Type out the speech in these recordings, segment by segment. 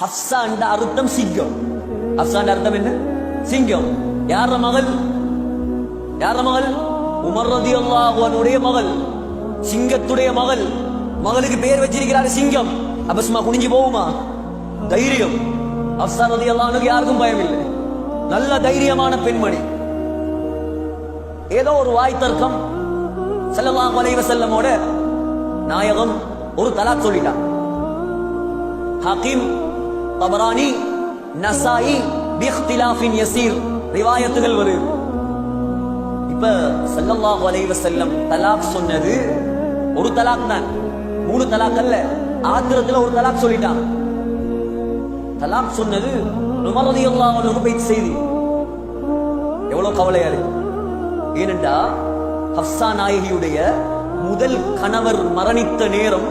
ஹப்சா என்ற அர்த்தம் சிங்கம். ஹப்சா என்ற அர்த்தம் என்ன? சிங்கம். யார மகள்? யார மகள்? உமர் ரதி அல்லாஹுடைய மகள். சிங்கத்துடைய மகள். மகளுக்கு பேர் வச்சிருக்கிறார் சிங்கம். அப்ப சும்மா குனிஞ்சு போகுமா? தைரியம். ஹப்சா ரதி அல்லாஹுக்கு யாருக்கும் பயம் இல்லை நல்ல தைரியமான பெண்மணி. ஏதோ ஒரு வாய் தர்க்கம். ஸல்லல்லாஹு அலைஹி செல்லமோட நாயகம் ஒரு தலா சொல்லிட்டான். ஹக்கீம் தபரானி நசாயி பிஹ்திலாஃபின் யசீர். ரிவாயத்துகள் வருது இப்ப சல்லல்லாஹு அலைஹி வஸல்லம் தலாக் சொன்னது ஒரு தலாக் தான். மூணு தலாக் அல்ல. ஆத்திரத்துல ஒரு தலாக் சொல்லிட்டான் தலாக் சொன்னது உமர் ரலியல்லாஹு அன்ஹு போய் செய்தி. எவ்வளவு கவலையா இருக்கு ஏனென்றா ஹப்சா நாயகியுடைய முதல் கணவர் மரணித்த நேரம்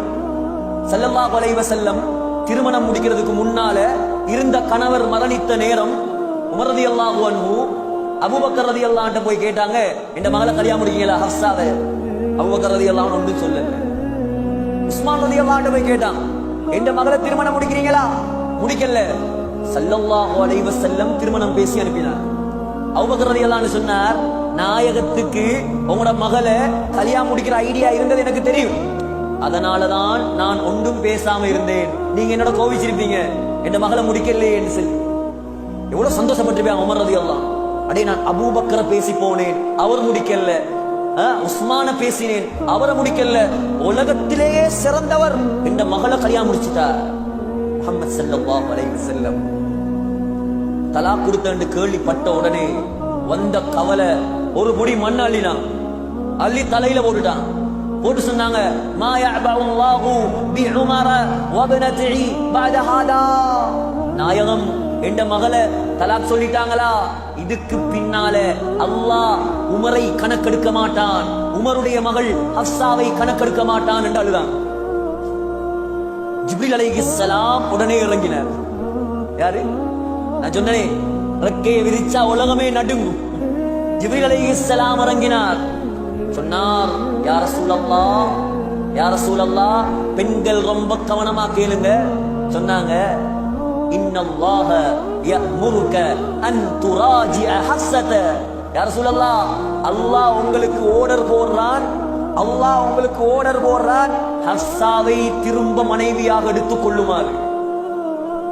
ஸல்லல்லாஹு அலைஹி வஸல்லம் திருமணம் முடிக்கிறதுக்கு முன்னால இருந்த கணவர் மரணித்த நேரம் உமரதி அல்லாஹு அன்பு அபுபக்கர் ரதி ரலியல்லாஹு போய் கேட்டாங்க இந்த மகளை கல்யாணம் முடிக்கீங்களா ஹப்சாவை? அபுபக்கர் ரலியல்லாஹு அன்ஹு ஒன்றும் சொல்ல உஸ்மான் ரலியல்லாஹு போய் கேட்டான் இந்த மகளை திருமணம் முடிக்கிறீங்களா? முடிக்கல. சல்லல்லாஹு அலைஹி வஸல்லம் திருமணம் பேசி அனுப்பினார். அபுபக்கர் ரலியல்லாஹு அன்ஹு சொன்னார் நாயகத்துக்கு உங்களோட மகளை கல்யாணம் முடிக்கிற ஐடியா இருந்தது எனக்கு தெரியும். அதனாலதான் நான் ஒன்றும் பேசாம இருந்தேன். நீங்க என்னோட கோவிச்சிருப்பீங்க. என் மகளை முடிக்கலையே என்று சொல்லி. எவ்வளவு சந்தோஷப்பட்டிருப்பேன் அமர்றது எல்லாம் அடே நான் அபூபக்கரை பேசி போனேன். அவர் முடிக்கல. ஆ, உஸ்மான பேசினேன். அவரை முடிக்கல. உலகத்திலேயே சிறந்தவர் இந்த மகளை கல்யாணம் முடிச்சிட்டார். முகமது ஸல்லல்லாஹு அலைஹி செல்லம் தலா கொடுத்தன்னு கேள்விப்பட்ட உடனே வந்த கவலை ஒரு முடி மண் அள்ளினான். அள்ளி தலையில போட்டுட்டான். போட்டு சொன்னாங்க மாயா யஅபல்லாஹு பி உமர வபனத்தி பாதஹாதா நாயகம் என்ற மகளை தலாக் சொல்லிட்டாங்களா? இதுக்கு பின்னால அல்லாஹ் உமரை கணக்கெடுக்க மாட்டான். உமருடைய மகள் ஹப்சாவை கணக்கெடுக்க மாட்டான் என்று அழுதான். ஜிப்ரில் அலைஹிஸ்ஸலாம் உடனே இறங்கினார். யாரு? நான் சொன்னனே ரெக்கையை விரிச்சா உலகமே நடுங்கும். ஜிப்ரில் அலைஹிஸ்ஸலாம் இறங்கினார். சொன்னார் யார சூழல்லா யார சூழல்லா பெண்கள் ரொம்ப கவனமா கேளுங்க. சொன்னாங்க இன்னல்லாஹ யமுருக அன் துராஜி ஹஸ்ஸத. யார சூழல்லா அல்லாஹ் உங்களுக்கு ஆர்டர் போடுறான் அல்லாஹ் உங்களுக்கு ஆர்டர் போடுறான் ஹஸ்ஸாவை திரும்ப மனைவியாக எடுத்துக் கொள்ளுமாறு.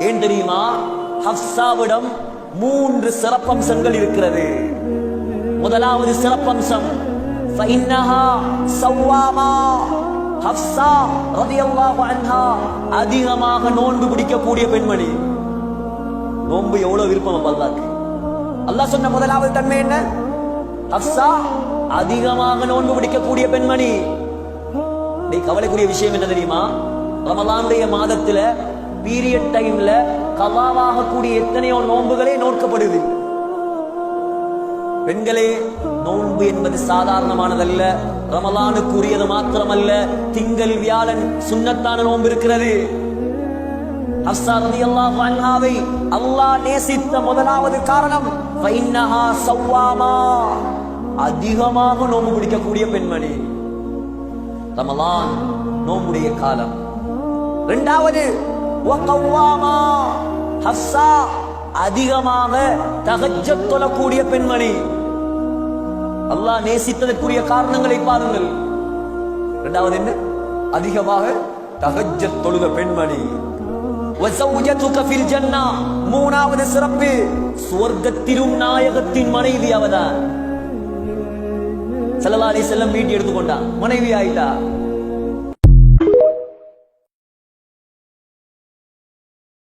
ஏன் தெரியுமா? ஹப்சாவிடம் மூன்று சிறப்பம்சங்கள் இருக்கிறது. முதலாவது சிறப்பம்சம் فإنها சவ்வாமா ஹப்சா ரலியல்லாஹு அன்ஹா அதிகமாக நோன்பு பிடிக்கக்கூடிய பெண்மணி நோன்பு எவ்வளவு விருப்பம் அப்ப அல்லாஹ்க்கு அல்லாஹ் சொன்ன முதலாவது தன்மை என்ன ஹப்சா அதிகமாக நோன்பு பிடிக்கக்கூடிய பெண்மணி நீ கவலைக்குரிய விஷயம் என்ன தெரியுமா ரமலானுடைய மாதத்துல பீரியட் டைம்ல கவாவாக கூடிய எத்தனையோ நோன்புகளே நோக்கப்படுது பெண்களே நோன்பு என்பது சாதாரணமானதல்ல. ரமலானுக்கு உரியது மாத்திரமல்ல. திங்கள் வியாழன் சுன்னத்தான நோன்பு இருக்கிறது. அல்லாஹ் நேசித்த முதலாவது காரணம் அதிகமாக நோன்பு பிடிக்கக்கூடிய பெண்மணி. ரமலான் நோம்புடைய காலம். இரண்டாவது அதிகமாக தகச்ச தொழக்கூடிய பெண்மணி. அல்லாஹ் நேசித்ததற்குரிய காரணங்களை பாருங்கள். இரண்டாவது என்ன? அதிகமாக தகஜ தொழுத பெண்மணி. மூணாவது சிறப்பு. சுவர்க்கத்திலும் நாயகத்தின் மனைவி அவதான். ஸல்லல்லாஹு செல்லம் வஸல்லம் மீட்டி எடுத்துக்கொண்டான். மனைவி ஆயிட்டா?